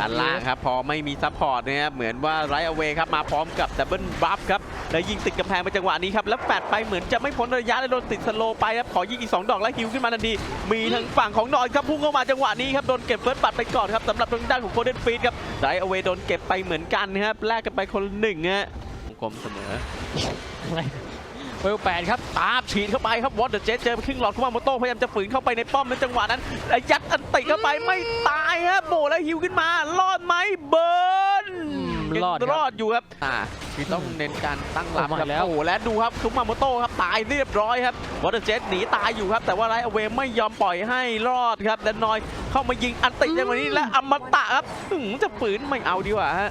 เก่งด้านล่างครับ พอไม่มีซัพพอร์ตนะครับเหมือนว่าไรเอาเวครับ มาพร้อมกับดับเบิลบัฟครับ แล้วยิงติดกำแพงไปจังหวะนี้ครับ แล้วแฟดไปเหมือนจะไม่พ้นระยะแล้วโดนติดสโลว์ไปครับ ขอยิงอีก 2 ดอกแล้วฮิวขึ้นมาทันทีมีทางฝั่งของนอยครับพุ่งเข้ามาจังหวะนี้ครับ โดนเก็บเฟิร์สบัตรไปก่อนครับสำหรับทางด้านของโคเดนฟีดครับไรเอาเวโดนเก็บไปเหมือนกันนะครับแลกกันไปคนละหนึ่งฮะวงกลมเสมออะไร เวลแปดครับตามฉีดเข้าไปครับวอตเดอร์เจสเจอครึ่งหลอดคุมาโมโต้พยายามจะฝืนเข้าไปในป้อมในจังหวะนั้นแล้วยัดอันติเข้าไปไม่ตายครับโบแล้วฮิวขึ้นมารอดไหมเบิร์นมยังรอดครับรอดอยู่ครับอ่าคือต้องเน้นการตั้งรับโอ้มาครับแล้วโอ้โหและดูครับคุมาโมโต้ครับตายเรียบร้อยครับวอตเดอร์เจสหนีตายอยู่ครับ แต่ว่าไรอเวไม่ยอมปล่อยให้รอดครับแดนนอยเข้ามายิงอันติจังหวะนี้และอมตะครับอื้อหือจะฝืนไม่เอาดีกว่าฮะ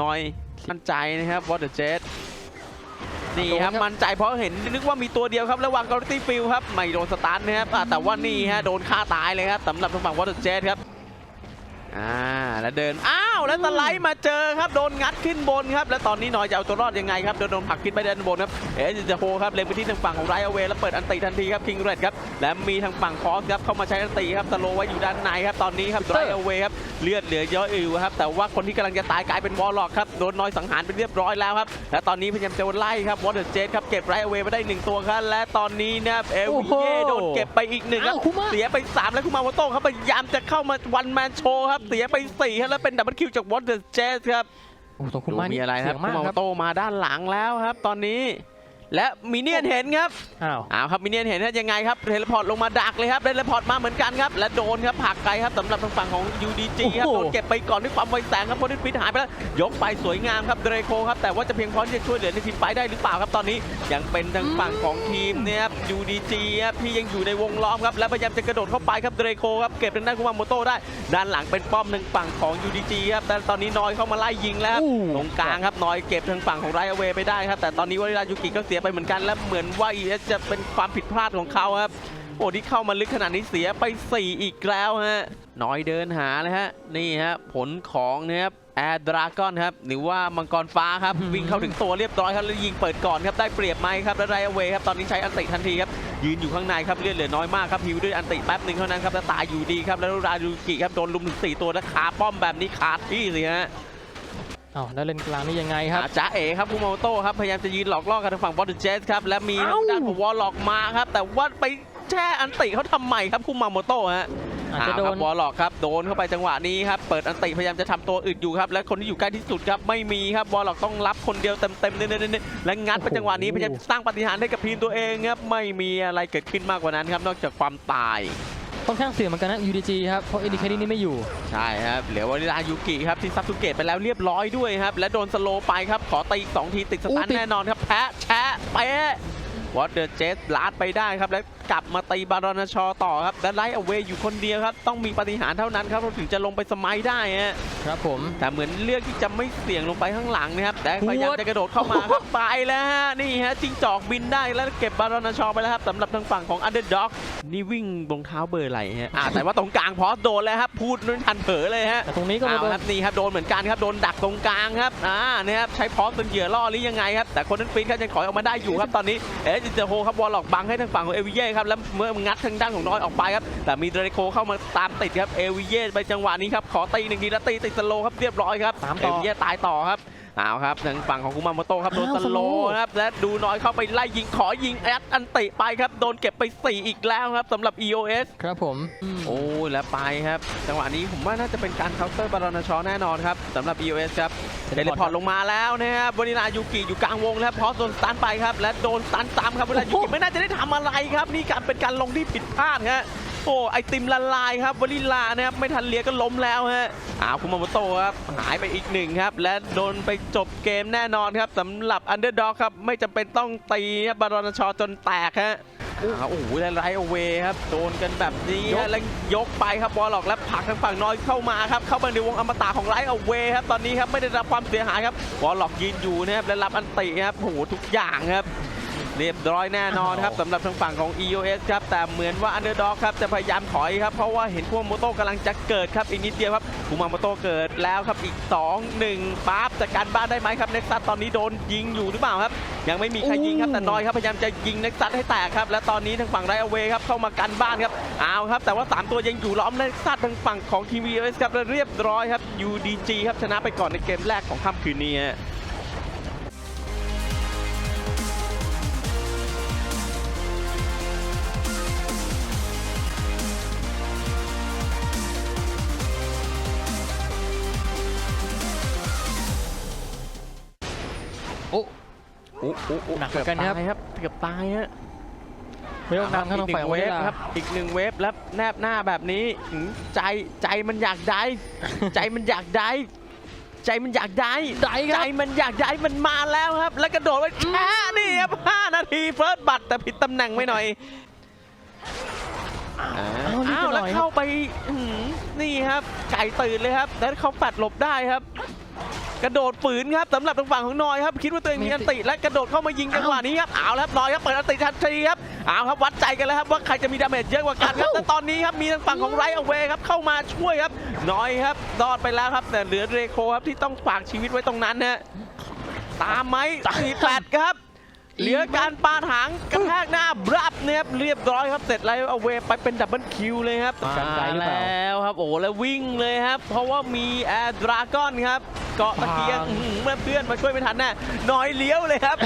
นอยมั่นใจนะครับวอตเดอร์เจส นี่ครับโดนครับมั่นใจเพราะเห็นนึกว่ามีตัวเดียวครับแล้ววางกอริตี้ฟิลครับไม่โดนสตาร์ทนะครับอ่าแต่ว่านี่ฮะโดนฆ่าตายเลยครับสำหรับทางฝั่งวอเตอร์เจครับอ่าแล้วเดินอ้าวแล้วสไลด์มาเจอครับโดนงัดขึ้นบนครับแล้วตอนนี้นอยจะเอาตัวรอดยังไงครับโดนโดนผลักขึ้นไปด้านบนครับเอะจะโฮครับเล็งไปที่ทางฝั่งของไรเอาเวแล้วเปิดอันติทันทีครับคิงเรดครับและมีทางฝั่งคอสครับเข้ามาใช้อันติครับสโลไว้อยู่ด้านในครับตอนนี้ครับไรเอาเวครับ เลือดเหลือเยอะอยู่ครับ แต่ว่าคนที่กำลังจะตายกลายเป็นวอลล็อกครับ โดนนอยสังหารไปเรียบร้อยแล้วครับ และตอนนี้พยายามจะไล่ครับวอเตอร์เจครับเก็บไรเอาเวมาได้หนึ่งตัวครับ และตอนนี้นะครับเอลโอ้โหเย่โดนเก็บไปอีกหนึ่งครับอ้าวคุมะเสียไป3แล้วคุมาโมโต้ครับพยายามจะเข้ามาวันแมนโชว์ครับ เสียไป4ครับแล้วเป็นดับเบิลคิวจากวอเตอร์เจครับโอ้ตรงคุดูมามีนี่อะไรครับเสียงคุมากมาคโมรับโต้มาด้านหลังแล้วครับ ตอนนี้ และมินเนี่ยนเห็นครับอ้าวอ้าวครับมินเนี่ยนเห็นว่ายังไงครับเทเลพอร์ตลงมาดักเลยครับเทเลพอร์ตมาเหมือนกันครับ และโดนครับผลักไกลครับสำหรับทางฝั่งของ UDG ครับโดนเก็บไปก่อนด้วยความไวแสงครับโพลิฟิตหายไปแล้วยกไปสวยงามครับเดรโคครับแต่ว่าจะเพียงพอที่จะช่วยเหลือในทีมไฟท์ได้หรือเปล่าครับตอนนี้ยังเป็นทางฝั่งของทีมเนี่ยครับ UDG ครับที่ยังอยู่ในวงล้อมครับและพยายามจะกระโดดเข้าไปครับเดรโคครับเก็บทางด้านคุมาโมโต้ได้ ด้านหลังเป็นป้อมทางฝั่งของ UDG ครับแต่ตอนนี้นอยเข้ามาไล่ยิงแล้วครับอู้ตรงกลางครับนอยเก็บทางฝั่งของไรเอาเวไปได้ครับแต่ตอนนี้วาริรายูกิก็เสียไปเหมือนกันและเหมือนว่า ES จะเป็นความผิดพลาดของเขาครับโอ้ที่เข้ามาลึกขนาดนี้เสียไป 4 อีกแล้วฮะน้อยเดินหาเลยฮะนี่ฮะผลของนะครับแอร์ดราก้อนครับหรือว่ามังกรฟ้าครับอื้อหือวิ่งเข้าถึงตัวเรียบร้อยครับแล้วยิงเปิดก่อนครับได้เปรียบไหมครับแล้วไรเอาเวครับตอนนี้ใช้อันติทันทีครับยืนอยู่ข้างในครับเลือดเหลือน้อยมากครับฮิวด้วยอันติแป๊บหนึ่งเท่านั้นครับแล้วตายอยู่ดีครับแล้วรายูกิครับโดนลุมถึงสี่ตัวแล้วขาป้อมแบบนี้ขาดที่สิฮะ อ้าวแล้วเลนกลางนี่ยังไงครับอาจ้าเอ๋ครับคุมาโมโต้ครับพยายามจะยืนหลอกล่อกันทางฝั่งบอลเจสครับและมีเอ้าด้านของวอลล็อกมาครับแต่ว่าไปแช่อันติเขาทำไมครับคุมาโมโต้ฮะอาจจะโดนวอลล็อกครับโดนเข้าไปจังหวะนี้ครับเปิดอันติพยายามจะทำตัวอึดอยู่ครับและคนที่อยู่ใกล้ที่สุดครับไม่มีครับวอลล็อกต้องรับคนเดียวเต็มๆเน้นๆๆและงัดไปจังหวะนี้พยายามสร้างปาฏิหารย์ให้กับทีมตัวเองครับไม่มีอะไรเกิดขึ้นมากกว่านั้นครับนอกจากความตาย ค่อนข้างเสี่ยงเหมือนกันนะ UDG ครับ เพราะ e d ิ a นี่ไม่อยู่ ใช่ครับ เหลือวาริลายูกิครับที่ซับสุเกตไปแล้วเรียบร้อยด้วยครับ และโดนสโลว์ไปครับ ขอตีอีกสองทีติดสตันอู้ติด แน่นอนครับ แพ้แชะเป๊ะ วอเตอร์เจสลาดไปได้ครับ แล้วกลับมาตีบารอนชอต่อครับและไล่เอาเวอยู่คนเดียวครับ ต้องมีปาฏิหารย์เท่านั้นครับเราถึงจะลงไปสมัยได้ฮะครับผมแต่เหมือนเลือกที่จะไม่เสี่ยงลงไปข้างหลังนะครับแต่พยายามหัวจะกระโดดเข้ามาครับไปแล้วฮะนี่ฮะจิงจอกบินได้แล้วเก็บบารอนชอไปแล้วครับสำหรับทางฝั่งของอันเดอร์ด็อกนี่วิ่งรองเท้าเบอร์อะไรฮะอ่าแต่ว่าตรงกลางพอสโดนแล้วครับพูดนั่นทันเผลอเลยฮะแต่ตรงนี้ก็มาเอาโดนครับนี่ครับโดนเหมือนกันครับโดนดักตรงกลางครับอ่าเนี่ยครับใช้พร้อมเป็นเหยื่อล่อหรือยังไงครับแต่คนนั้นฟินครับยังถอยออกมาได้อยู่ครับตอนนี้เอสเจโฮครับวอลล็อกบังให้ทางฝั่งของเอวิเย่ครับแล้วเมื่องัดทางด้านของน้อยออกไปครับแต่มีเดรโคเข้ามาตามติดครับเอวิเย่ไปจังหวะนี้ครับขอตีหนึ่งทีแล้วตีติดสโลว์ครับเรียบร้อยครับตามเอต่อวิเย่ตายต่อครับ เอาครับทางฝั่งของคุมาโมโตะครับโดนอ้าวสโลสโลว์ว์ครับและดูน้อยเข้าไปไล่ยิงขอยิงแอดอันติไปครับโดนเก็บไปสี่อีกแล้วครับสำหรับ EOS ครับผมอืมโอ้ยแล้วไปครับ จังหวะนี้ผมว่าน่าจะเป็นการเคาน์เตอร์บารอนชอแน่นอนครับสำหรับ EOS ครับเทเลพอร์ตลงมาแล้วนะครับวานิลายูกิอยู่กลางวงแล้วพอสโดนสตันไปครับและโดนสตันซ้ำครับเวลายูกิไม่น่าจะได้ทำอะไรครับนี่การเป็นการลงที่ผิดพลาดฮะ โอ้ไอติมละลายครับวานิลานะครับไม่ทันเลียก็ล้มแล้วฮะอ้าวคุมาโมโตะครับหายไปอีกหนึ่งครับ และโดนไปจบเกมแน่นอนครับสำหรับอันเดอร์ด็อกครับไม่จำเป็นต้องตีครับบารอนชอจนแตกฮะอ้าวโอ้โหแล้วไรเอาเวครับโดนกันแบบนี้ยกฮะแล้วยกไปครับบอลหลอกแล้วผลักทางฝั่งน้อยเข้ามาครับเข้ามาในวงอมตะของไรเอาเวครับตอนนี้ครับไม่ได้รับความเสียหายครับบอลหลอกยืนอยู่นะครับและรับอันติครับโอ้โหทุกอย่างครับ เรียบร้อยแน่นอนครับสำหรับทางฝั่งของ EOS ครับแต่เหมือนว่า Underdog ครับจะพยายามถอยครับเพราะว่าเห็นคุมาโมโต้กำลังจะเกิดครับอีกนิดเดียวครับคุมาโมโต้เกิดแล้วครับอีก 2 1ปั๊บจัดการบ้านได้ไหมครับเน็กซัสตอนนี้โดนยิงอยู่หรือเปล่าครับ ยังไม่มีใครยิงครับแต่น้อยครับพยายามจะยิงเน็กซัสให้แตกครับและตอนนี้ทางฝั่งไรเอาเวครับเข้ามากันบ้านครับเอาครับ แต่ว่าสามตัวยังอยู่ล้อมเน็กซัสทางฝั่งของทีวีเอสครับและเรียบร้อยครับ UDG ครับชนะไปก่อนในเกมแรกของค่ำคืนนี้ หนักเหมือนกันครับเกือบตายครับ เกือบตายฮะเวลนำครับทางฝ่ายอีกหโอนึ่งเวเวฟลาครับ อีกหนึ่งเวฟแล้วแนบหน้าแบบนี้หืมใจใจมันอยากได้ ใจมันอยากได้ ใจมันอยากได้ได้คใจรับมันอยากได้มันมาแล้วครับ แล้วกระโดดไปแค่นี่ครับ5นาทีเฟิร์สบัตรแต่ผิดตำแหน่งไว้หน่อยอ้าอ้าววอ้าวนิดหน่แล้วอยครับเข้าไปอื้อหือนี่ครับ ไก่ตื่นเลยครับ แล้วเขาปัดหลบได้ครับ กระโดดฝืนครับสำหรับทางฝั่งของนอยครับคิดว่าตัวเองมีอันติและกระโดดเข้ามายิงจังหวะนี้ครับเอาแล้วครับนอยครับเปิดอันติทันทีครับเอาครับวัดใจกันแล้วครับว่าใครจะมีดาเมจเยอะกว่ากันครับแต่ตอนนี้ครับมีทางฝั่งของไรเอาเวครับเข้ามาช่วยครับนอยครับรอดไปแล้วครับแต่เหลือเรโคครับที่ต้องฝากชีวิตไว้ตรงนั้นนะตามไหมสี่แปดครับ เหลือการปาถางกระแทกหน้าบรับเนี่ยครับเรียบร้อยครับเสร็จแล้วเอาเวไปเป็นดับเบิลคิวเลยครับการไกลหรือเปล่าแล้วครับโอ้แล้ววิ่งเลยครับ เพราะว่ามีแอร์ดราก้อนครับ เกาะตะเกียงผ่านอื้อหือเมื่อเพื่อนมาช่วยไม่ทันแน่น้อยเลี้ยวเลยครับ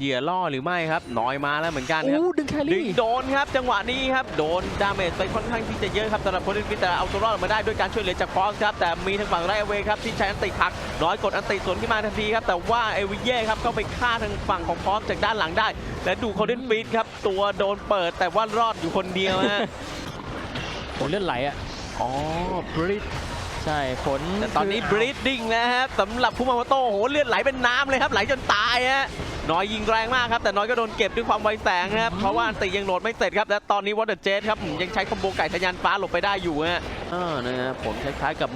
เหยื่อล่อหรือไม่ครับน้อยมาแล้วเหมือนกันครับโอ้ดึงแคดึรี่งโดนครับจังหวะนี้ครับโดนดาเมจไปค่อนข้างที่จะเยอะครับสำหรับคนที่ฟิตแต่เอาตัวรอดออกมาได้ด้วยการช่วยเหลือจากฟอสครับแต่มีทางฝั่งไรเอาเวครับที่ใช้อันติพักน้อยกดอันติสวนขึ้นมาทันทีครับแต่ว่าเอวิเย่ครับเข้าไปฆ่าทางฝั่งของฟอสจากด้านหลังได้ และดูโคเดนฟีดครับตัวโดนเปิดแต่ว่ารอดอยู่คนเดียวฮะผลเลือดไหลอะอ๋อบริดใช่ผลแต่ตอนนี้บรีดดิ้งนะครับสำหรับคุมาโมโต้โหเลือดไหลเป็นน้ำเลยครับไหลจนตายฮะ น้อยยิงแรงมากครับแต่น้อยก็โดนเก็บด้วยความไวแสงครับเพราะว่าอันติยังโหลดไม่เสร็จครับและตอนนี้วอเตอร์เจสครับอืมยังใช้คอมโบไก่ทะยานฟ้าหลบไปได้อยู่ฮะอ่านะฮะผลคล้ายๆกับ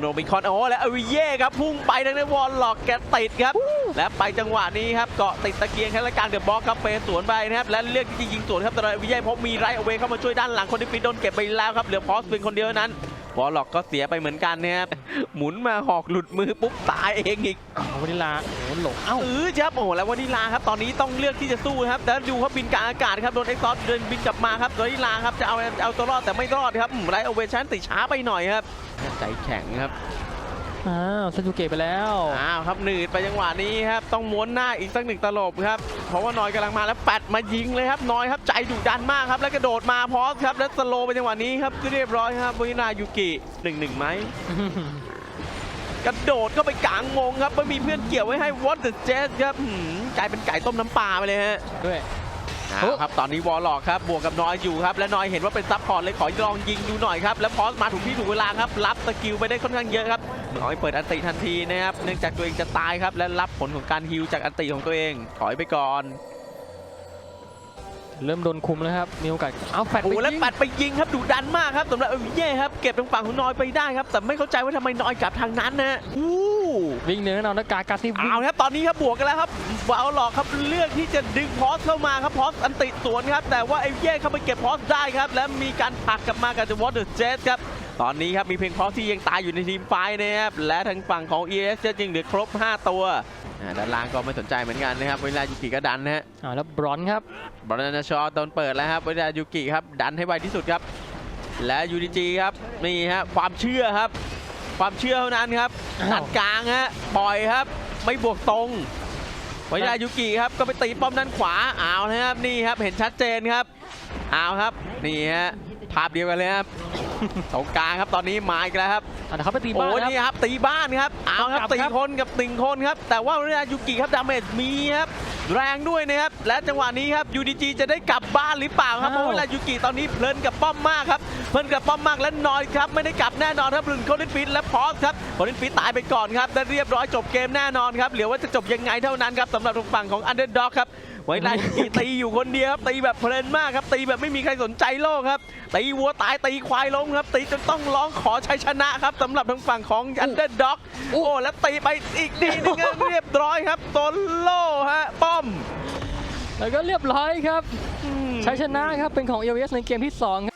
โรบิคอนโอ้และอวิเย่ครับพุ่งไปทางในวอลล็อกแกติดครับและไปจังหวะนี้ครับเกาะติดตะเกียงแค่ละกลางเดอะบล็อกครับเปสวนไปนะครับและเลือกที่จะยิงสวนครับแต่อวิเย่เพราะมีไรเอาเวเข้ามาช่วยด้านหลังคนที่ฟิตโดนเก็บไปแล้วครับเหลือพอสเป็นคนเดียวเท่านั้น วอลล็อกก็เสียไปเหมือนกันนะครับหมุนมาหอกหลุดมือปุ๊บตายเองอีกเอาวานิลาโอ้หลงเอ้าเออครับโอ้โหแล้ววานิลาครับตอนนี้ต้องเลือกที่จะสู้ครับแล้วดูเขาบินกลางอากาศครับโดนเอ็กซอสเดินบินกลับมาครับวานิลาครับจะเอาเอาตัวรอดแต่ไม่รอดครับอืมไรเอาเวชันติดช้าไปหน่อยครับใจแข็งครับ อ้าวซาจูเกะไปแล้ว อ้าวครับหนืดไปจังหวะนี้ครับต้องม้วนหน้าอีกสักหนึ่งตลบครับเพราะว่านอยกำลังมาแล้วปัดมายิงเลยครับนอยครับใจดุดันมากครับแล้วกระโดดมาพอสครับแล้วสโลว์ไปจังหวะนี้ครับเรียบร้อยครับวานิลายูกิหนึ่งหนึ่งไหมกระโดดเข้าไปกลางวงครับไม่มีเพื่อนเกี่ยวไว้ให้ What the Jet ครับหืมกลายเป็นไก่ต้มน้ำปลาไปเลยฮะด้วย เอาครับตอนนี้วอลล็อกครับบวกกับน้อยอยู่ครับและน้อยเห็นว่าเป็นซับพอร์ตเลยขอลองยิงดูหน่อยครับแล้วพอสมาถูกที่ถูกเวลาครับรับสกิลไปได้ค่อนข้างเยอะครับน้อยเปิดอันติทันทีนะครับเนื่องจากตัวเองจะตายครับและรับผลของการฮิวจากอันติของตัวเองถอยไปก่อนเริ่มโดนคุมแล้วครับ มีโอกาส เอาแฟดไปโอ้แล้วยิงปัดไปยิงครับดุดันมากครับสำหรับเอวิเย่ครับ เก็บทางฝั่งของน้อยไปได้ครับ แต่ไม่เข้าใจว่าทำไมน้อยกลับทางนั้นนะฮะอู้ วิ่งเนื้อนอนกากาซิวิ่งเอาครับตอนนี้ครับบวกกันแล้วครับวาลหลอกครับเลือกที่จะดึงพอสเข้ามาครับพอสอันติสวนครับ แต่ว่าไอ้เย่เข้าไปเก็บพอสได้ครับ และมีการผลักกลับมากับ The Water Jet ครับตอนนี้ครับมีเพียงพอสที่ยังตายอยู่ในทีมไฟท์นะครับและทางฝั่งของ ES จะจึงเหลือครบ 5 ตัวอ่าด้านล่างก็ไม่สนใจเหมือนกันนะครับเวลายูกิก็ดันนะฮะอ่าแล้วบรอนซ์ครับบรอนาชอโดนเปิดแล้วครับเวลายูกิครับดันให้ไวที่สุดครับ และ UDG ครับนี่ฮะความเชื่อครับ ความเชื่อเท่านั้นครับอ้าวดันกลางฮะปล่อยครับ ไม่บวกตรงไวยายุกิครับก็ไปตีป้อมด้านขวาเอานะครับนี่ครับเห็นชัดเจนครับเอาครับนี่ฮะภาพเดียวกันเลยครับตรงกลางครับตอนนี้มาอีกแล้วครับอ่าเดี๋ยวเขาไปตีบ้านโอ้ยครับนี่ครับตีบ้านครับเอาครับกลับตีครับคนกับติงคนครับแต่ว่าเวลายุกิครับดาเมจมีครับ แรงด้วยนะครับ และจังหวะนี้ครับ UDG จะได้กลับบ้านหรือเปล่าครับเพราะเวลายุกิตอนนี้เพลินกับป้อมมากครับเพลินกับป้อมมากและนอยครับไม่ได้กลับแน่นอนครับลุนโคลินฟิตและพอสครับโคลินฟิตตายไปก่อนครับและเรียบร้อยจบเกมแน่นอนครับเหลือว่าจะจบยังไงเท่านั้นครับสำหรับทางฝั่งของอันเดอร์ด็อกครับ ไว้ลายยุกิตีอยู่คนเดียวครับตีแบบเพลินมากครับ ตีแบบไม่มีใครสนใจโลกครับตีวัวตายตีควายล้มครับ ตีจนต้องร้องขอชัยชนะครับสำหรับทางฝั่งของอันเดอร์ด็อกโอ้แล้วตีไปอีกทีหนึงครับเรียบร้อยครับโซโล่ฮะป้อม แล้วก็เรียบร้อยครับอืมชัยชนะครับเป็นของเอเวสในเกมที่2ครับ